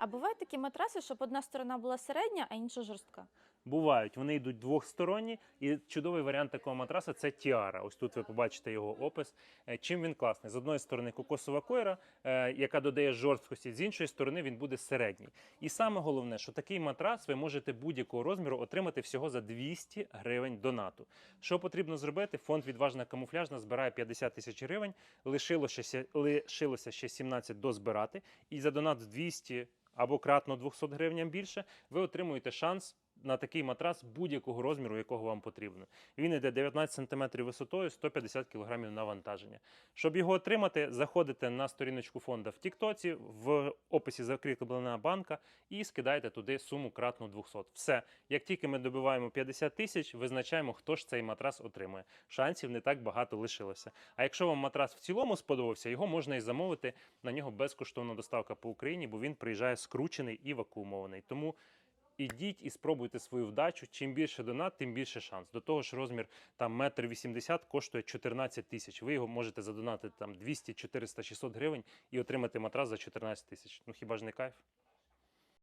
А бувають такі матраси, щоб одна сторона була середня, а інша жорстка. Бувають, вони йдуть двохсторонні, і чудовий варіант такого матраса це тіара. Ось тут ви побачите його опис. Е, Чим він класний? З одної сторони кокосова койра, е, яка додає жорсткості, з іншої сторони він буде середній. І саме головне, що такий матрас ви можете будь-якого розміру отримати всього за 200 гривень донату. Що потрібно зробити? Фонд відважна камуфляжна збирає 50 тисяч гривень, лишилося лишилося ще 17 дозбирати, і за донат 200 або кратно 200 гривням більше, ви отримуєте шанс на такий матрас будь-якого розміру, якого вам потрібно. Він йде 19 см висотою, 150 кг навантаження. Щоб його отримати, заходите на сторіночку фонду в Тіктоці, в описі закріплена банка і скидаєте туди суму кратну 200. Все. Як тільки ми добиваємо 50 тисяч, визначаємо, хто ж цей матрас отримує. Шансів не так багато лишилося. А якщо вам матрас в цілому сподобався, його можна і замовити. На нього безкоштовна доставка по Україні, бо він приїжджає скручений і вакуумований. Тому ідіть і спробуйте свою вдачу. Чим більше донат, тим більше шанс. До того ж, розмір там метр вісімдесят коштує 14 тисяч. Ви його можете задонатити там 200, 400, 600 гривень і отримати матрас за 14 тисяч. Ну хіба ж не кайф?